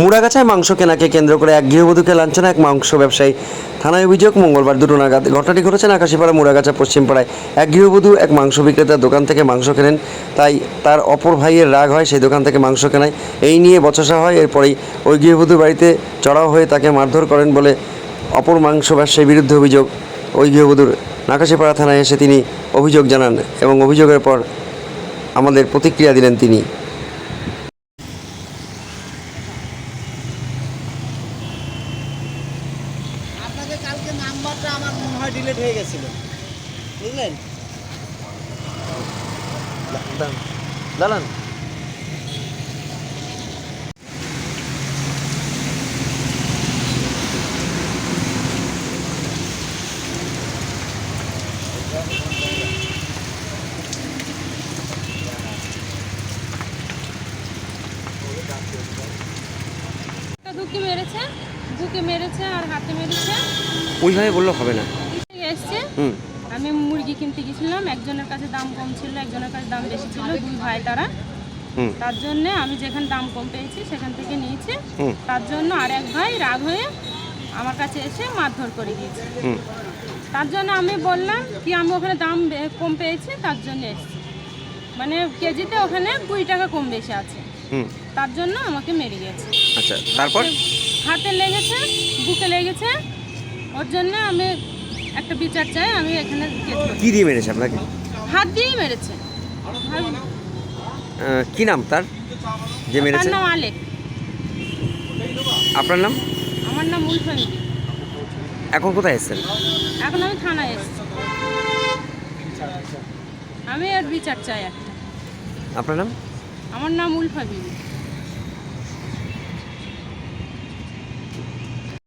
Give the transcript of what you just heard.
মুড়াগাছায় মাংস কেনাকে কেন্দ্র করে এক গৃহবধূকে লাঞ্ছনা এক মাংস ব্যবসায়ী থানায় অভিযোগ, মঙ্গলবার দুটো নাগাদ। ঘটনাটি ঘটেছে আকাশিপাড়া মুড়াগাছা পশ্চিমপাড়ায়। এক গৃহবধূ এক মাংস বিক্রেতার দোকান থেকে মাংস কেনেন, তাই তার অপর ভাইয়ের রাগ হয়, সেই দোকান থেকে মাংস কেনায়। এই নিয়ে বচসা হয়, এরপরেই ওই গৃহবধূ বাড়িতে চড়াও হয়ে তাকে মারধর করেন বলে অপর মাংস ব্যবসায়ীর বিরুদ্ধে অভিযোগ। ওই গৃহবধূর নাকাশিপাড়া থানায় এসে তিনি অভিযোগ জানান এবং অভিযোগের পর আমাদের প্রতিক্রিয়া দিলেন তিনি। আপনাদের কালকে নাম্বারটা আমার মনে হয় ডিলিট হয়ে গেছিল। বুঝলেন? দাঁড়ান। দুঃখে মেরেছে? বুকে মেরেছে আর হাতে মেরেছে। ওইভাবে বললে হবে না। এসছে। আমি মুরগি কিনতে গেছিলাম। একজনের কাছে দাম কম ছিল একজনের কাছে দাম বেশি ছিল দুই ভাই তারা। তার জন্য আমি যেখানে দাম কম পেয়েছি সেখান থেকে নিয়েছি। তার জন্য আর এক ভাই রাগ হয়ে আমার কাছে এসে মারধর করে হুম। তার জন্য আমি বললাম কি আমি ওখানে দাম কম পেয়েছি তার জন্য এসেছি। মানে কেজিতে ওখানে কুড়ি টাকা কম বেশি আছে। তার জন্য আমাকে মেরে গেছে। আচ্ছা তারপর? হাতে লেগেছে বুকে লেগেছে। ওর জন্য আমি একটা বিচার চাই আমি এখানে। কি দিয়ে মেরেছে আপনাকে? হাত দিয়েই মেরেছে। কি নাম তার যে মেরেছে? নাম আলেক। আপনার নাম? আমার নাম উলফামি এখন কোথায় এসেছেন? এখন আমি থানায় এসেছি। আমি আর বিচার চাই একটা। আপনার নাম? আমার নাম উলফা বিবি।